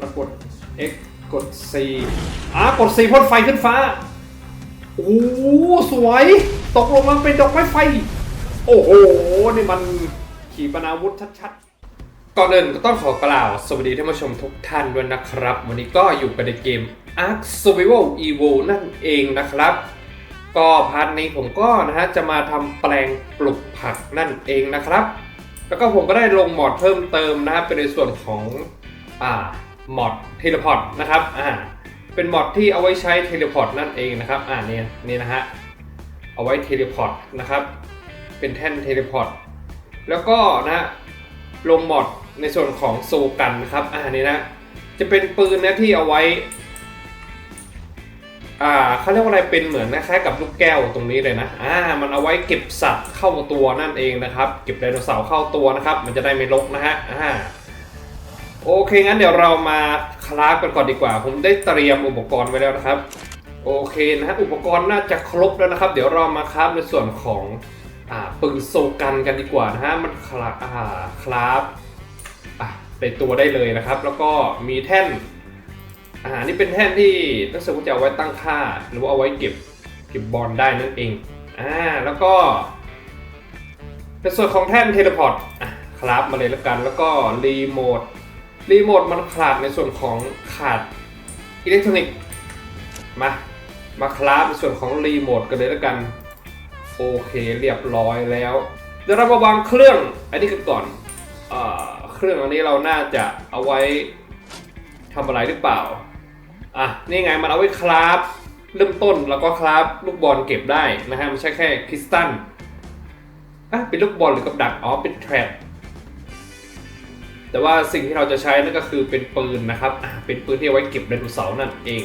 แล้วกด X กด C อะกด C พ่นไฟขึ้นฟ้า โอ้สวย ตกลงมาเป็นดอกไม้ไฟ โอ้โห นี่มันขีปนาวุธชัดๆ ก่อนอื่นก็ต้องขอกล่าว สวัสดีท่านผู้ชมทุกท่านด้วยนะครับ วันนี้ก็อยู่กันในเกม Ark Survival Evo นั่นเองนะครับ ก็พาร์ทนี้ผมก็นะฮะจะมาทำแปลงปลูกผักนั่นเองนะครับ แล้วก็ผมก็ได้ลงมอดเพิ่มเติมนะครับเป็นในส่วนของอ่า มอดเทเลพอร์ตนะครับอ่าเป็นมอดที่เอาไว้ใช้เทเลพอร์ตนั่นเองนะครับอ่านี่นี่นะฮะเอาไว้เทเลพอร์ตนะครับเป็นแท่นเทเลพอร์ตแล้วก็นะฮะลงมอดในส่วนของโซกันนะครับอ่านี่นะจะเป็นปืนนะที่เอาไว้อ่าเขาเรียกว่าอะไรเป็นเหมือนคล้ายกับลูกแก้วตรงนี้เลยนะอ่ามันเอาไว้เก็บสัตว์เข้าตัวนั่นเองนะครับ เก็บไดโนเสาร์เข้าตัวนะครับ มันจะได้ไม่รกนะฮะอ่า โอเคงั้นเดี๋ยวเรามาคลาฟกันก่อนดีกว่า ผมได้เตรียมอุปกรณ์ไว้แล้วนะครับ โอเคนะฮะอุปกรณ์น่าจะครบแล้วนะครับ เดี๋ยวเรามาคราฟในส่วนของอ่าปืนโซกันกันดีกว่านะฮะมันคลาอ่าคราฟอะในตัวได้เลยนะครับ แล้วก็มีแท่นอ่านี่เป็นแท่นที่รู้สึกว่าจะเอาไว้ตั้งค่า หรือว่าเอาไว้เก็บเก็บบอลได้นั่นเองอ่าแล้วก็เป็นส่วนของแท่นเทเลพอร์ตอะคราฟมาเลยแล้วกัน แล้วก็รีโมท รีโมทมันขาดในส่วนของขาดอิเล็กทรอนิกส์มา มาคราฟในส่วนของรีโมทกันเลยแล้วกัน โอเคเรียบร้อยแล้ว เดี๋ยวเรามาวางเครื่องอันนี้กันก่อนอเครื่องอันนี้เราน่าจะเอาไว้ทำอะไรหรือเปล่า อะ นี่ไงมันเอาไว้คราฟเริ่มต้นแล้วก็คราฟลูกบอลเก็บได้นะฮะไม่ใช่แค่คริสตัลอะเป็นลูกบอลหรือกับดักอ๋อเป็นแทร็ แต่ว่าสิ่งที่เราจะใช้นั่นก็คือเป็นปืนนะครับอะเป็นปืนที่เอาไว้เก็บไดโนเสาร์นั่นเอง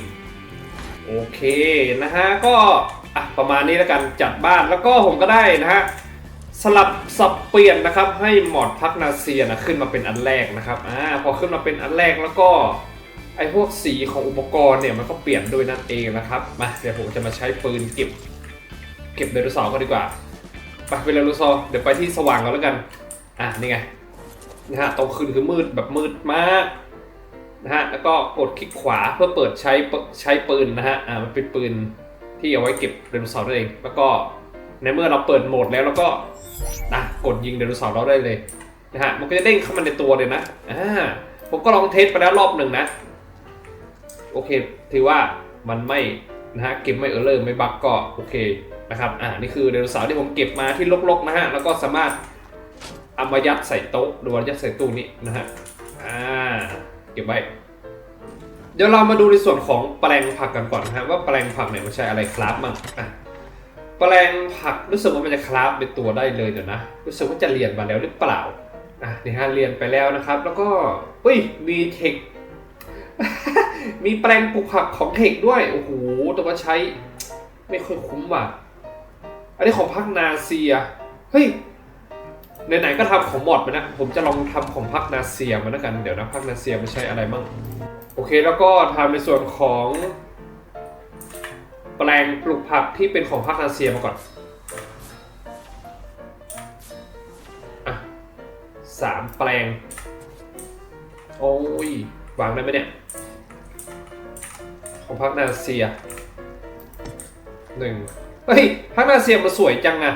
โอเคนะฮะก็อะประมาณนี้แล้วกันจัดบ้านแล้วก็ผมก็ได้นะฮะสลับสับเปลี่ยนนะครับให้หมอดพักนาเซียนะขึ้นมาเป็นอันแรกนะครับอ่าพอขึ้นมาเป็นอันแรกแล้วก็ไอพวกสีของอุปกรณ์เนี่ยมันก็เปลี่ยนด้วยนั่นเองนะครับมาเดี๋ยวผมจะมาใช้ปืนเก็บ เก็บไดโนเสาร์กันดีกว่าไปเวลาลูซอร์เดี๋ยวไปที่สว่างก่อนแล้วกัน อะนี่ไง นะฮะตรงคืนคือมืดแบบมืดมากนะฮะแล้วก็กดคลิกขวาเพื่อเปิดใช้ใช้ปืนนะฮะอ่ามันเป็นปืนที่เอาไว้เก็บไดโนเสาร์นั่นเอง แล้วก็ในเมื่อเราเปิดโหมดแล้วแล้วก็อะกดยิงไดโนเสาร์เราได้เลยนะฮะมันก็จะเด้งเข้ามาในตัวเลยนะอ่าผมก็ลองเทสไปแล้วรอบหนึ่งนะโอเค ถือว่ามันไม่นะฮะเก็บไม่เออร์เลอร์ไม่บั๊กก็โอเคนะครับอ่านี่คือไดโนเสาร์ที่ผมเก็บมาที่ลกๆนะฮะแล้วก็สามารถ เอามายัดใส่โต๊ะหรือว่ายัดใส่ตู้นี้นะฮะอ่าเก็บไว้เดี๋ยวเรามาดูในส่วนของแปลงผักกันก่อนนะฮะว่าแปลงผักเนี่ยมันใช้อะไรคราฟมั่งอะแปลงผักรู้สึกว่ามันจะคราฟเป็นตัวได้เลยเดี๋ยวนะรู้สึกว่าจะเรียนมาแล้วหรือเปล่าอะนี่ฮะเรียนไปแล้วนะครับ แล้วก็อุ้ยมีเทคมีแปลงปลูกผักของเทคด้วยโอ้โหแต่ว่าใช้ไม่ค่อยคุ้มว่ะอันนี้ของพักนาเซียเฮ้ย ไหนๆก็ทำของหมดมานะ ผมจะลองทำของพักนาเซียมาแล้วกัน เดี๋ยวนะพักนาเซียมันใช้อะไรมั่งโอเคแล้วก็ทำในส่วนของ แปลงปลูกผักที่เป็นของภาคอาเซียมาก่อนอะสามแปลง โอ้ยวางได้ไหมเนี่ย ของภาคนาเซียหนึ่งเฮ้ยภาคนาเซียมันสวยจังอะ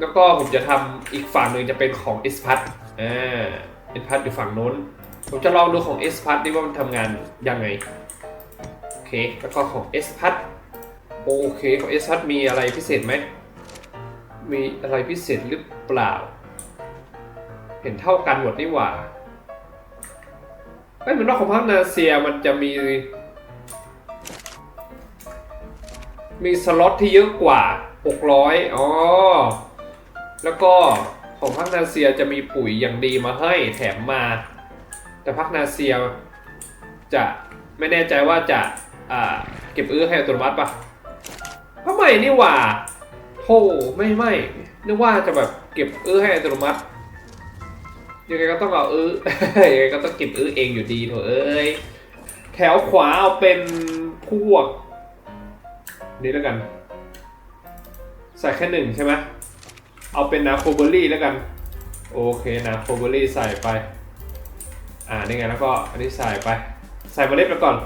แล้วก็ผมจะทำอีกฝั่งหนึ่งจะเป็นของเอสพัทอ่าเอสพัทอยู่ฝั่งโน้น ผมจะลองดูของเอสพัทดิว่ามันทำงานยังไง โอเค แล้วก็ของ S พัทโอเค ของ S พัทมีอะไรพิเศษไหม มีอะไรพิเศษหรือเปล่า เห็นเท่ากันหมดนี่หว่าเอ้ยเหมือนว่าของพักนาเซียมันจะมี มีสล็อตที่เยอะกว่า 600 อ๋อ แล้วก็ของพักนาเซียจะมีปุ๋ยอย่างดีมาให้แถมมา แต่พักนาเซียจะไม่แน่ใจว่าจะอ่าเก็บอื้อให้อัตโนมัติปะทำไมนี่หว่าโธ่ไม่ไม่นึกว่าจะแบบเก็บอื้อให้อัตโนมัติยังไงก็ต้องเอาอื้อยังไงก็ต้องเก็บอื้อเองอยู่ดีเถอะเอ้ยแถวขวาเอาเป็นพวก นี่แล้วกัน ใส่แค่หนึ่งใช่ไหม เอาเป็นนาโคเบอรี่แล้วกัน โอเคนาโคเบอรี่ใส่ไป อ่านี่ไงแล้วก็อันนี้ใส่ไป ใส่เมล็ดไปก่อน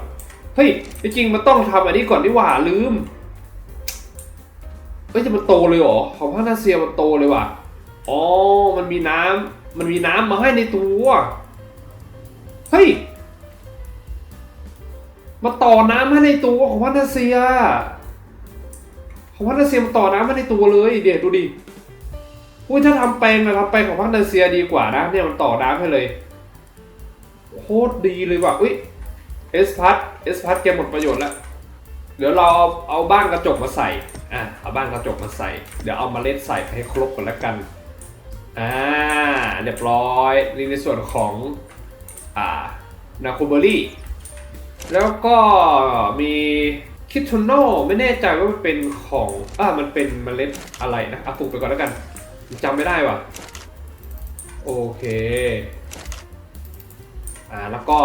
เฮ้ยจริงมันต้องทำอันนี้ก่อนดีกว่าลืมเฮ้ยจะมันโตเลยเหรอของพานาเซียมันโตเลยว่ะอ๋อมันมีน้ำมันมีน้ำมาให้ในตัวเฮ้ยมาต่อน้ำให้ในตัวของพานาเซียของพานาเซียมันต่อน้ำให้ในตัวเลยเดี๋ยวดูดิ อุ้ยถ้าทำแปลงนะทำแปลงของพานเซียดีกว่านะเนี่ยมันต่อน้ำให้เลยโคตรดีเลยว่ะอุ้ยเอสพัทเอสพัทแกหมดประโยชน์แล้วเดี๋ยวเราเอาเอาบ้านกระจกมาใส่อะเอาบ้านกระจกมาใส่ เดี๋ยวเอามาเล็ดใส่ให้ครบก่อนแล้วกันอ่าเรียบร้อยนี่ในส่วนของอ่านาคูเบอรี่แล้วก็มีคิท o โนไม่แน่ใจว่ามันเป็นของอ่ามันเป็นเมล็ดอะไรนะอะปลูกไปก่อนแล้วกัน จำไม่ได้ว่ะ โอเค อ่าแล้วก็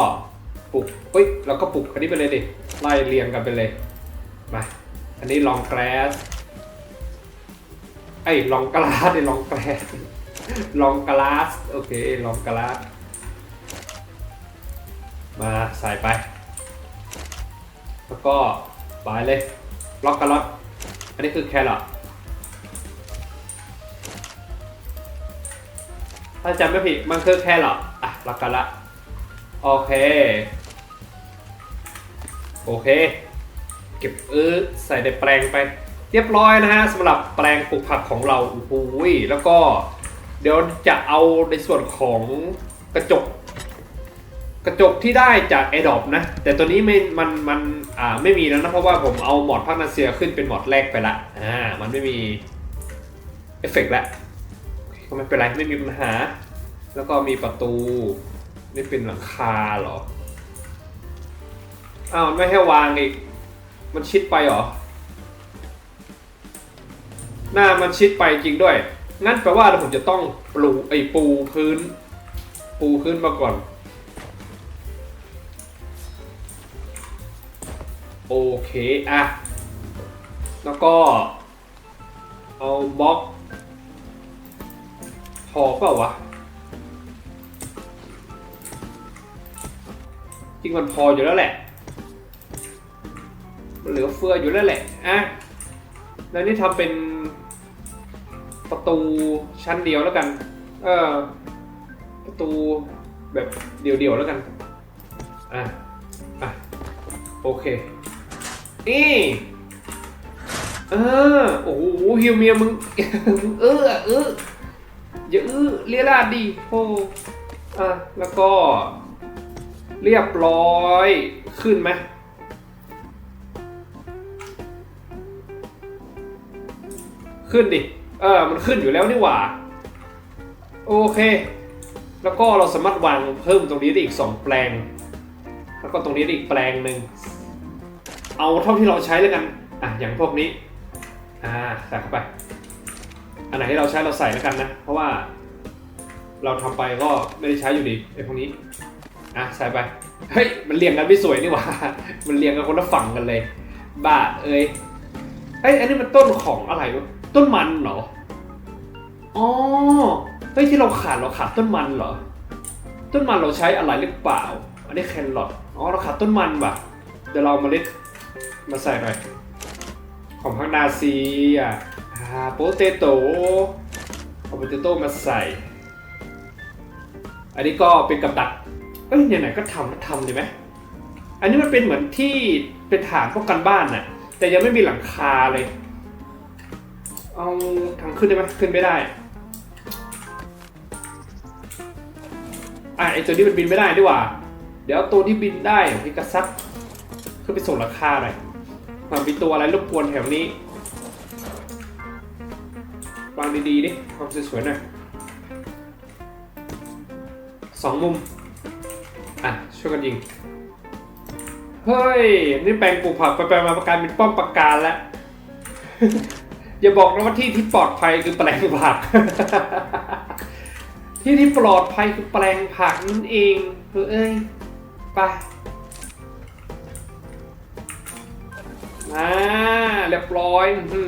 ปลูกเฮ้ยแล้วก็ปลูกอันนี้ไปเลยดิไล่เรียงกันไปเลยมา อันนี้ลองแกรสไอ้ลองกลาสไอ้ลองแกรสลองกลาสโอเคลองกลาสมาใส่ไป แล้วก็ไปเลยล็อกกระลอตอันนี้คือแครอท ถ้าจำไม่ผิดมันคือแครอทอะล็อกกันละ โอเค โอเค เก็บเออใส่ในแปลงไป เรียบร้อยนะฮะสำหรับแปลงปลูกผักของเราโอ้โหแล้วก็เดี๋ยวจะเอาในส่วนของกระจก กระจกที่ได้จาก a d o p นะ แต่ตัวนี้ไม่มันมันอ่าไม่มีแล้วนะเพราะว่าผมเอาหมอดพักนาเซียขึ้นเป็นหมอดแรกไปละอ่ามันไม่มีเอฟเฟกต์แล้ว ก็ไม่เป็นไรไม่มีปัญหา แล้วก็มีประตู นี่เป็นหลังคาเหรอ อ้าวไม่ให้วางอีก มันชิดไปเหรอ หน้ามันชิดไปจริงด้วย งั้นแปลว่าผมจะต้องปลูไอ้ปูพื้น ปูพื้นมาก่อน โอเคอะแล้วก็เอาบล็อก พอเปล่าวะจริงมันพออยู่แล้วแหละ มันเหลือเฟืออยู่แล้วแหละอะแล้วนี่ทำเป็นประตูชั้นเดียวแล้วกัน เออประตูแบบเดียวๆแล้วกัน อะ อะ โอเค นี่ เออ โอ้โหฮิวเมียมึง เออ เออ อย่าเออเลียราดดีโอ้อะแล้วก็เรียบร้อยขึ้นไหมขึ้นดิ เออ มันขึ้นอยู่แล้วนี่หว่า โอเค แล้วก็เราสามารถวางเพิ่มตรงนี้ได้อีก 2 แปลง แล้วก็ตรงนี้ได้อีกแปลงหนึ่ง เอาเท่าที่เราใช้แล้วกัน อะ อย่างพวกนี้ อ่า ใส่เข้าไป อันไหนที่เราใช้เราใส่แล้วกันนะ เพราะว่าเราทำไปก็ไม่ได้ใช้อยู่ดีไอ้พวกนี้อะใส่ไป เฮ้ย มันเรียงกันไม่สวยนี่หว่า มันเรียงกันคนละฝั่งกันเลยบ้าเอ้ยเอ้ยอันนี้มันต้นของอะไรวะ ต้นมันเหรอ อ๋อ เฮ้ยที่เราขาดเราขาดต้นมันเหรอ ต้นมันเราใช้อะไรหรือเปล่า อันนี้แครอท อ๋อเราขาดต้นมันว่ะ เดี๋ยวเราเมาเล็ดมาใส่หน่อย ของพังนาซีอะาโปเตโต้เอาโปเตโต้มาใส่ อันนี้ก็เป็นกับดักเอ้ยไหนๆก็ทำทำเลยไหมอันนี้มันเป็นเหมือนที่เป็นฐานพวกกันบ้านน่ะ แต่ยังไม่มีหลังคาเลย เอาทางขึ้นได้ไหมขึ้นไม่ได้อะไอตัวนี้มันบินไม่ได้ดีกว่า เดี๋ยวตัวที่บินได้ของพิกัสซัตขึ้นไปส่งราคาหน่อยมันมีตัวอะไรรบกวนแถวนี้ วางดีๆดิความสวยๆหน่อยสองมุม อะ ช่วยกันยิง เฮ้ย นี่แปลงปลูกผักไปๆมาประกันเป็นป้อมปราการแล้ว อย่าบอกนะว่าที่ที่ปลอดภัยคือแปลงผัก ที่ที่ปลอดภัยคือแปลงผักนั่นเองเอ้ย ไปอ่าเรียบร้อย อื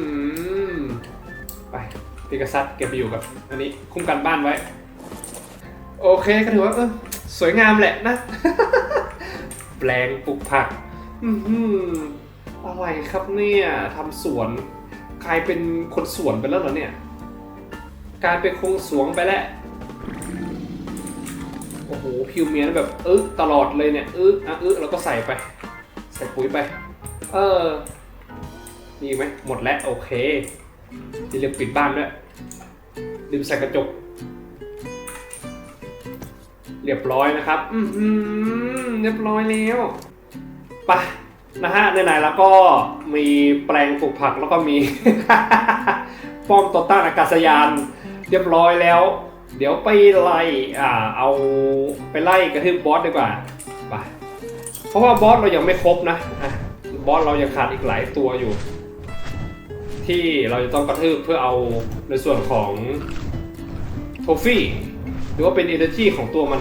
พิกซัตเก็บไปอยู่กับ อันนี้คุ้มกันบ้านไว้ โอเคก็ถือว่าเออสวยงามแหละนะ แปลงปลูกผักอืออะไรครับเนี่ยทำสวนกลายเป็นคนสวนไปแล้วเหรอเนี่ยกลายเป็นคงสวงไปแล้วโอ้โหพิวเมียนแบบอึตลอดเลยเนี่ยอึอะอึะแล้วก็ใส่ไป ใส่ปุ๋ยไป เออมีไหมหมดแล้วโอเค อย่าลืมปิดบ้านด้วยลืมใส่กระจก เรียบร้อยนะครับ อืเรียบร้อยแล้วไปะนะฮะไหนๆแล้วก็มีแปลงปลูกผักแล้วก็มี ป้อมต่อต้านอากาศยาน เรียบร้อยแล้ว เดี๋ยวไปไล่อ่าเอาไปไล่กระทืบบอสดีกว่าไปเพราะว่าบอสเรายังไม่ครบนะอะบอสเรายังขาดอีกหลายตัวอยู่ ที่เราจะต้องกระทืบเพื่อเอาในส่วนของโทฟี่หรือว่าเป็น energy ของตัวมัน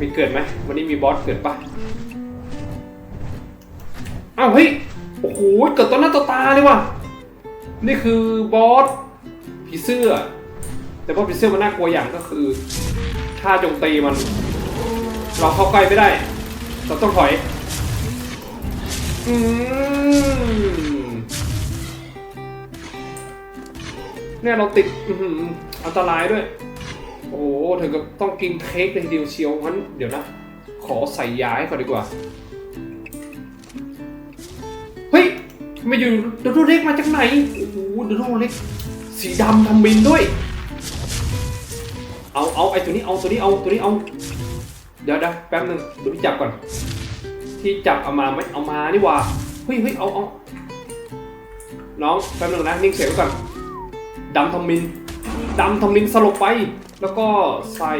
มีเกิดไหมวันนี้มีบอสเกิดปะอ้าวเฮ้ยโอ้โหเกิดต่อหน้าต่อตาเลยว่ะนี่คือบอสผีเสื้อ แต่ว่าผีเสื้อมันน่ากลัวอย่างก็คือถ้าจมตีมัน เราเข้าใกล้ไม่ได้ เราต้องถอย อืม เนี่ยเราติดออันตรายด้วย โอ้โหถึงกับต้องกินเค้กเลยเดียวเชียวงั้นเดี๋ยวนะ ขอใส่ยาให้ก่อนดีกว่า เฮ้ยมาอยู่ดูดูเล็กมาจากไหน โอ้โหดูดูเล็ก สีดำทำบินด้วย เอาเอาไอ้ตัวนี้เอาตัวนี้เอาตัวนี้เอา เดี๋ยวนะแป๊บหนึงเดูพี่จับก่อน ที่จับเอามาไหมเอามานี่หว่าเฮ้ยเฮ้ยเอาเอาน้องแป๊บหนึงนะนิ่งเสียงไว้ก่อน ดำทำมินดำทำมินสลบไป แล้วก็ใส่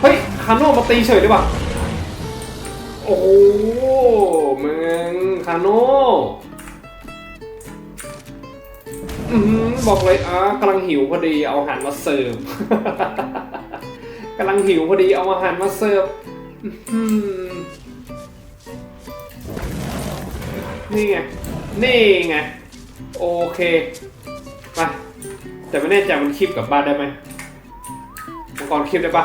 เฮ้ย คาโน่มาตีเฉยได้ป่ะ โอ้มึงคาโน่อือหือบอกเลยอะกำลังหิวพอดีเอาอาหารมาเสิร์ฟกำลังหิวพอดีเอาอาหารมาเสิร์ฟนี่ไง นี่ไง โอเคไปแต่ไม่แน่ใจมันคลิปกลับบ้านได้ไหมมังกรคลิปได้ปะ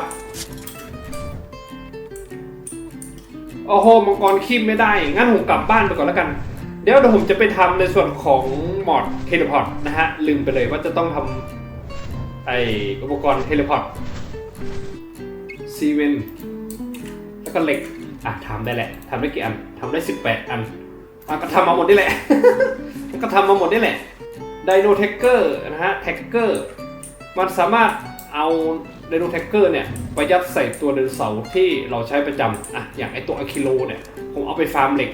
โอ้โหมังกรคลิปไม่ได้ งั้นผมกลับบ้านไปก่อนแล้วกัน เดี๋ยวเดี๋ยวผมจะไปทำในส่วนของมอดเทเลพอร์ตนะฮะ ลืมไปเลยว่าจะต้องทำไออุปกรณ์เทเลพอร์ตซีเวนแล้วก็เหล็ก อะทำได้แหละทำได้กี่อันทำได้ 18 อัน อะก็ทำมาหมดนี่แหละ ก็ทำมาหมดนี่แหละไดโนแท็กเกอร์นะฮะแท็กเกอร์มันสามารถเอาไดโนแท็กเกอร์เนี่ยไปยัดใส่ตัวไดโนเสาร์ที่เราใช้ประจำอะอย่างไอตัวอะคิโลเนี่ยผมเอาไปฟาร์มเหล็ก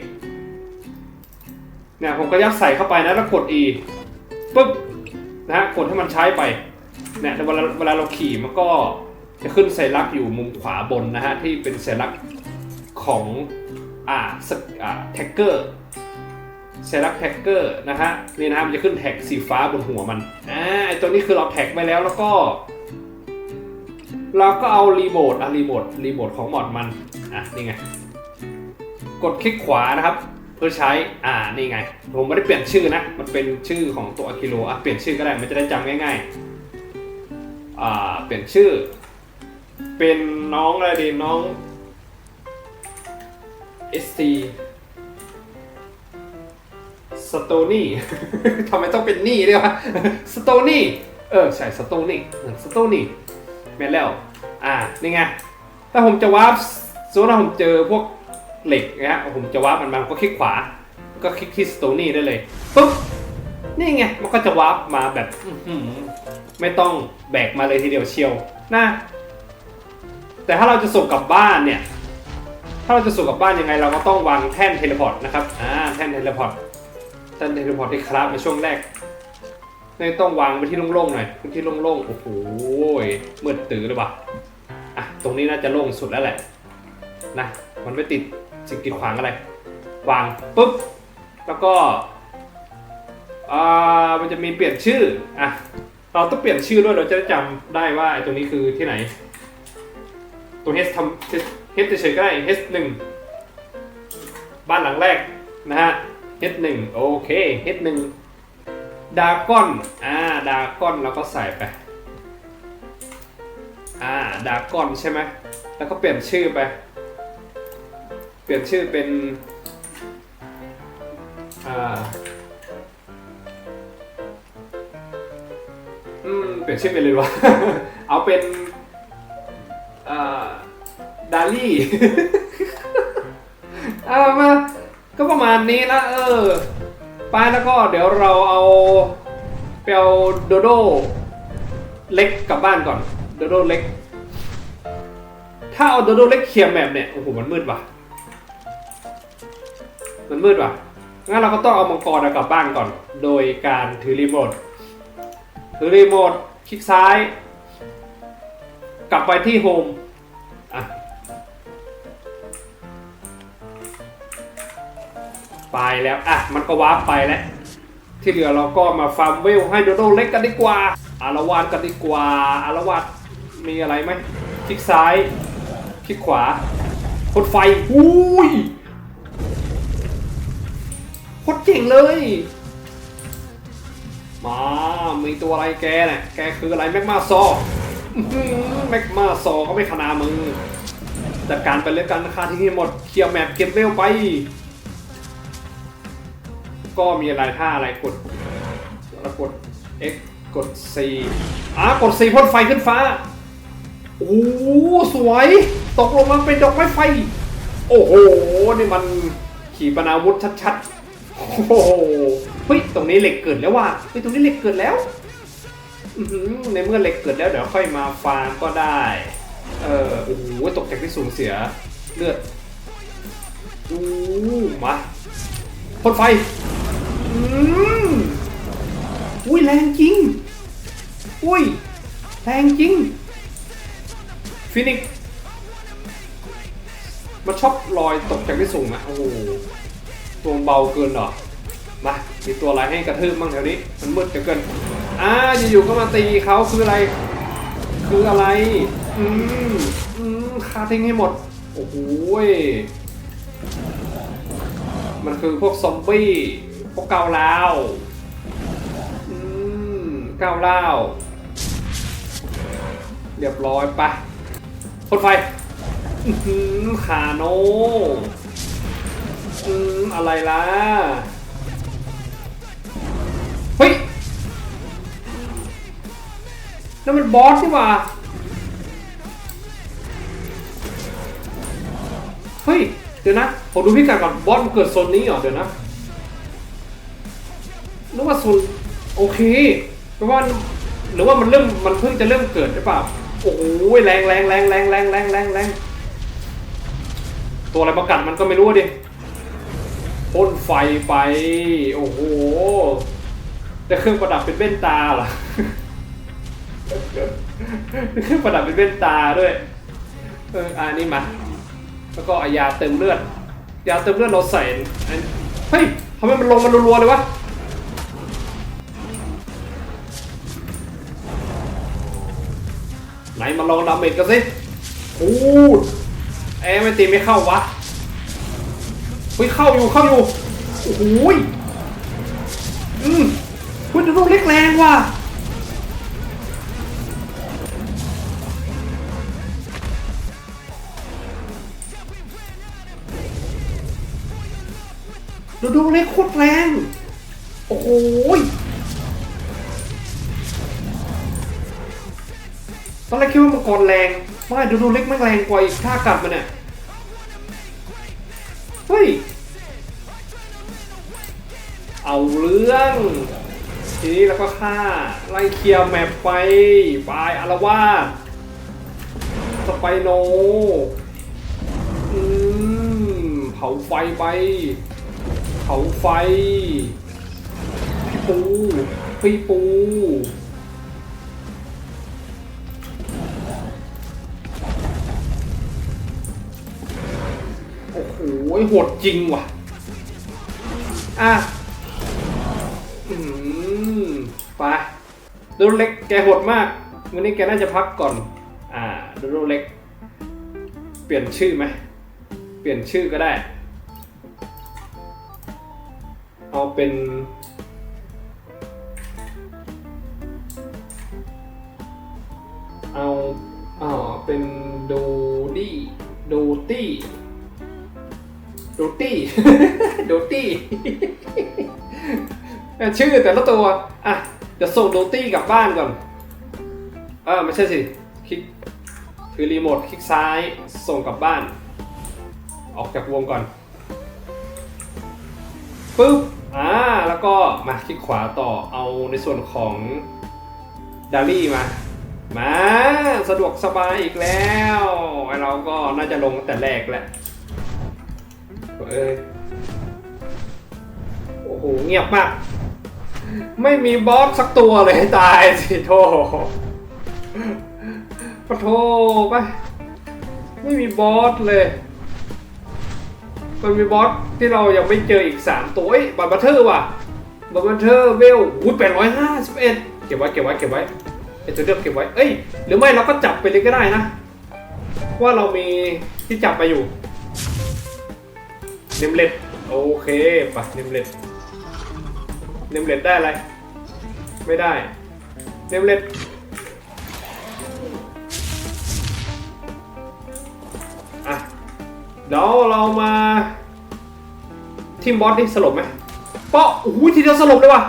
เนี่ยผมก็ยัดใส่เข้าไปนะแล้วกด E ปุ๊บนะฮะกดให้มันใช้ไปเนี่ยเวลาเวลาเราขี่มันก็จะขึ้นสัญลักษณ์อยู่มุมขวาบนนะฮะที่เป็นสัญลักษณ์ของอ่าสอ่าแท็กเกอร์ สัญลักแท็กเกอร์นะฮะนี่นะมันจะขึ้นแท็กสีฟ้าบนหัวมันอ่าไอตัวนี้คือเราแท็กไปแล้วแล้วก็ เราก็เอารีโมทอะรีโมทรีโมทของมอดมันอะนี่ไง กดคลิกขวานะครับ เพื่อใช้อ่านี่ไง ผมไม่ได้เปลี่ยนชื่อนะ มันเป็นชื่อของตัวอะคิโลอะเปลี่ยนชื่อก็ได้มันจะได้จำง่ายๆอ่าเปลี่ยนชื่อ เป็นน้องอะไรดีน้อง ST สโตนี่ทำไมต้องเป็นนี่ด้วยวะสโตนี่เออใช่สโตนี่สโตนี่แม่นแล้ว อ่านี่ไงถ้าผมจะวาร์ปสมมติว่าผมเจอพวกเหล็กนะฮะผมจะวาร์ปมันมาก็คลิกขวา ก็คลิกที่สโตนี่ได้เลยปุ๊บนี่ไงมันก็จะวาร์ปมาแบบไม่ต้องแบกมาเลยทีเดียวเชียวนะแต่ถ้าเราจะส่งกลับบ้านเนี่ย ถ้าเราจะส่งกลับบ้านยังไง เราก็ต้องวางแท่นเทเลพอร์ตนะครับ อ่า แท่นเทเลพอร์ต แท่นเทเลพอร์ตที่คราฟในช่วงแรกนี่ต้องวางไว้ที่โล่งๆหน่อยพื้นที่โล่งๆ โอ้โหมืดตื้อเลยว่ะอะ ตรงนี้น่าจะโล่งสุดแล้วแหละ นะ มันไม่ติดสิ่งกีดขวางอะไร วางปุ๊บ แล้วก็ อ่า มันจะมีเปลี่ยนชื่อ อะ เราต้องเปลี่ยนชื่อด้วย เราจะได้จำได้ว่าไอ้ตรงนี้คือที่ไหน ตัว H ทำ H เฉยๆก็ได้ H หนึ่ง บ้านหลังแรกนะฮะ H หนึ่งโอเค H หนึ่งดากอนอ่าดากอนเราก็ใส่ไปอ่าดากอนใช่ไหมแล้วก็เปลี่ยนชื่อไป เปลี่ยนชื่อเป็นอ่าอืมเปลี่ยนชื่อเป็นเลยวะ เอาเป็นอ่าดาลี่ เอามา มาณนี้นะเออ ไปแล้วก็เดี๋ยวเราเอาไปเอาโดโดเล็กกลับบ้านก่อน โดโดเล็ก ถ้าเอาโดโดเล็กเคลียร์แมปเนี่ย โอ้โห มันมืดว่ะ มันมืดว่ะ งั้นเราก็ต้องเอามังกรเอกลับบ้านก่อน โดยการถือรีโมท ถือรีโมท คลิกซ้าย กลับไปที่โฮม ไปแล้วอะมันก็วาร์ปไปแล้ว ที่เหลือเราก็มาฟาร์มเวลให้โดโดเล็กกันดีกว่า อารวาสกันดีกว่า อารวาสมีอะไรไหมคลิกซ้ายคลิกขวาพดไฟอุ้ยโคตรเจ๋งเลย มา มีตัวอะไรแกเนี่ยแกคืออะไรแม็กมาซอแม็กมาซอก็ไม่ขนามือจัดการไปเรื่องการค่าที่นี่หมด เคลียร์แมปเก็บเวลไป ก็มีอะไรท่าอะไรกดแล้วกด X กด C อะกด C พ่นไฟขึ้นฟ้า โอ้สวย ตกลงมาเป็นดอกไม้ไฟ โอ้โห นี่มันขี่ปนาวุธชัดๆ โอ้โห เฮ้ย ตรงนี้เหล็กเกิดแล้วว่ะ เฮ้ย ตรงนี้เหล็กเกิดแล้วอในเมื่อเหล็กเกิดแล้วเดี๋ยวค่อยมาฟาร์มก็ได้ เออโอ้โห ตกจากที่สูงเสียเลือดอู้มาพ่นไฟ อุ้ยแรงจริง อุ้ยแรงจริง ฟินิกซ์มันชอบลอยตกจากที่สูงอะโอ้โห ตัวเบาเกินเหรอ มา มีตัวอะไรให้กระทืบบ้างแถวนี้ มันมืดเหลือเกิน อ่าอยู่ๆก็มาตีเขาคืออะไร คืออะไร อืม อืมคาทิ้งให้หมด โอ้โหมันคือพวกซอมบี้ พวกเกาลาวอืมเกาลาวเรียบร้อยปะพ่นไฟอื้อหือขาโนอืมอะไรล่ะ เฮ้ยนั่นมันบอสนี่ว่า เฮ้ย เดี๋ยวนะ ผมดูพิกัดก่อน บอสมันเกิดโซนนี้เหรอ เดี๋ยวนะ นึกว่าโซนโอเคแปลว่าหรือว่ามันเริ่มมันเพิ่งจะเริ่มเกิดหรือเปล่าโอ้โหแรงแรงแรงแรงแรงแรงแรงแรงตัวอะไรประกันมันก็ไม่รู้ดิพ่นไฟไป โอ้โหแต่เครื่องประดับเป็นเบ้นตาเหรอเครื่องประดับเป็นเบ้นตาด้วยเอออันนี้มาแล้วก็อายาเติมเลือดยาเติมเลือดเราใส่เฮ้ยทำไมมันลงมารัวๆเลยวะ นมาลองดาเมจกันสิอู้แอร์ไม่ตีไม่เข้าวะเฮ้ยเข้าอยู่เข้าอยู่ โอ้โหยอืมคุณจะต้องเล็กแรงว่ะดูดูเล็กโคตรแรง โอ้โห อนแรกคิดว่ามังกรแรงไม่ดูดูเล็กไม่แรงกว่าอีกท่ากลับมันเนี่ยเฮ้ย เอาเรื่องทีนี้แล้วก็ฆ่าไล่เคลียร์แมปไปไปอารวาสสไปโนอืมเผาไฟไปเผาไฟพี่ปูพี่ปู โหดจริงว่ะ อะอืมไปโดโดเล็กแกโหดมากวันนี้แกน่าจะพักก่อน อ่าโดโดเล็ก เปลี่ยนชื่อไหมเปลี่ยนชื่อก็ได้ เอาเป็นเอาอ้าเป็นดูดี้ดูตี้ ดูตี้ดูตี้ชื่อแต่ละตัว อะเดี๋ยวส่งดูตี้กลับบ้านก่อน เออไม่ใช่สิ คลิกถือรีโมทคลิกซ้ายส่งกลับบ้าน ออกจากวงก่อนปึ๊บอ่าแล้วก็มาคลิกขวาต่อเอาในส่วนของดารี่มา มา สะดวกสบายอีกแล้วไอเราก็น่าจะลงแต่แรกแหละ เอ้ยโอ้โห เงียบมาก ไม่มีบอสสักตัวเลยตายสิโทปะโทไปไม่มีบอสเลย มันมีบอสที่เรายังไม่เจออีก 3 ตัวเอ้บัตรบัตเทอร์ว่ะบัตรบัตเทอร์เวลอุ้ยแปดร้อยห้าสิบเอ็ดเก็บไว้เก็บไว้เก็บไว้ไอ้ตัวเดิมเก็บไว้ เอ้ย หรือไม่เราก็จับไปเลยก็ได้นะ ว่าเรามีที่จับไปอยู่ เนมเล็ดโอเคปะเนมเล็ดเนมเล็ดได้อะไร ไม่ได้เนมเล็ดอะเดี๋ยวเรามาทีมบอสนี่สลบไหมเปาะโอ้โหทีเดียวสลบเลยว่ะ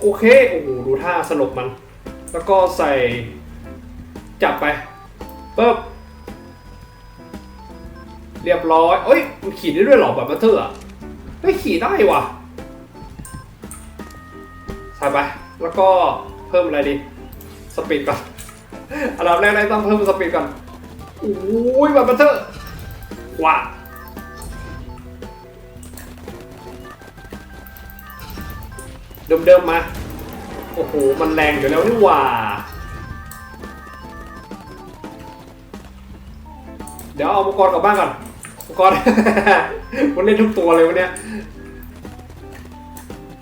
โอเคโอ้โหดูท่าสลบมัน แล้วก็ใส่จับไปปึ๊บ เรียบร้อยเอ้ยมันขี่ได้ด้วยหรอแบบบัตเตอร์อะเฮ้ยขี่ได้ว่ะใส่ไป แล้วก็เพิ่มอะไรดี สปีดก่อน อันดับแรกๆต้องเพิ่มสปีดก่อนโอ้ยแบบบัตเตอว้าเดิมๆมา โอ้โห มันแรงอยู่แล้วนี่หว่า เดี๋ยวเอามังกรกลับบ้านก่อน กร มันเล่นทุกตัวเลยวันเนี้ย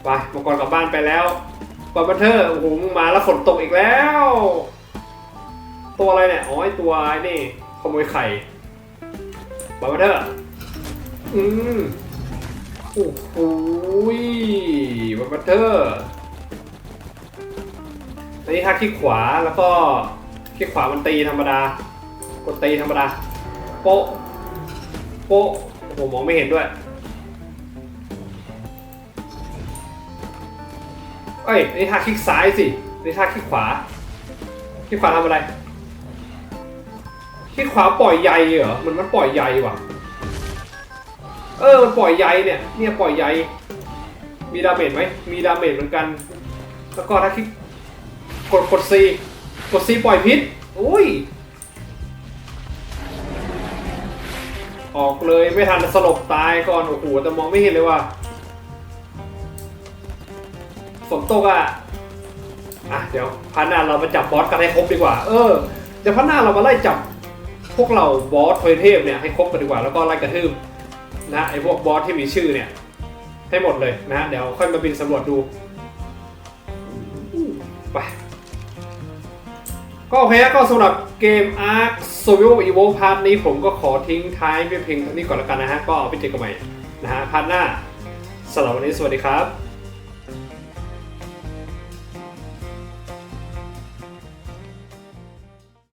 ไปมังกรกลับบ้านไปแล้วปอบัตเทอร์โอ้โหมึงมาแล้วฝนตกอีกแล้ว ตัวอะไรเนี่ยอ๋อไอตัวไอ้นี่ขโมยไข่ปอบัตเทอร์อืมโอ้โหปอบัตเทอร์อันนี้ถ้าคลิกขวาแล้วก็คลิกขวามันตีธรรมดา กดตีธรรมดาโป๊ะ โป๊ะโอ้โหมองไม่เห็นด้วย เอ้ยนี่ท่าคลิกซ้ายสินี่ท่าคลิกขวาคลิกขวาทำอะไรคลิกขวาปล่อยใยเหรอ มันมันปล่อยใยว่ะ เออ มันปล่อยใยเนี่ย เนี่ยปล่อยใย มีดาเมจไหม มีดาเมจเหมือนกัน แล้วก็ถ้าคลิกกดกด C กด C ปล่อยพิษ อุ้ย ออกเลยไม่ทันสลบตายก่อนโอ้โหแต่มองไม่เห็นเลยว่ะฝนตกอะอะเดี๋ยวพันหน้าเรามาจับบอสกันให้ครบดีกว่า เออเดี๋ยวพันหน้าเรามาไล่จับพวกเราบอสทวยเทพเนี่ยให้ครบกันดีกว่าแล้วก็ไล่กระทืบนะไอ้พวกบอสที่มีชื่อเนี่ย ให้หมดเลยนะเดี๋ยวค่อยมาบินสำรวจดูไปก็โอเคก็สำหรับเกม Ark Survival Evil พาร์ทนี้ผมก็ขอทิ้งท้ายไปเพียงเท่านี้ก่อนแล้วกันนะฮะ ก็เอาไปเจอกันใหม่นะฮะพาร์ทหน้าสำหรับวันนี้สวัสดีครับ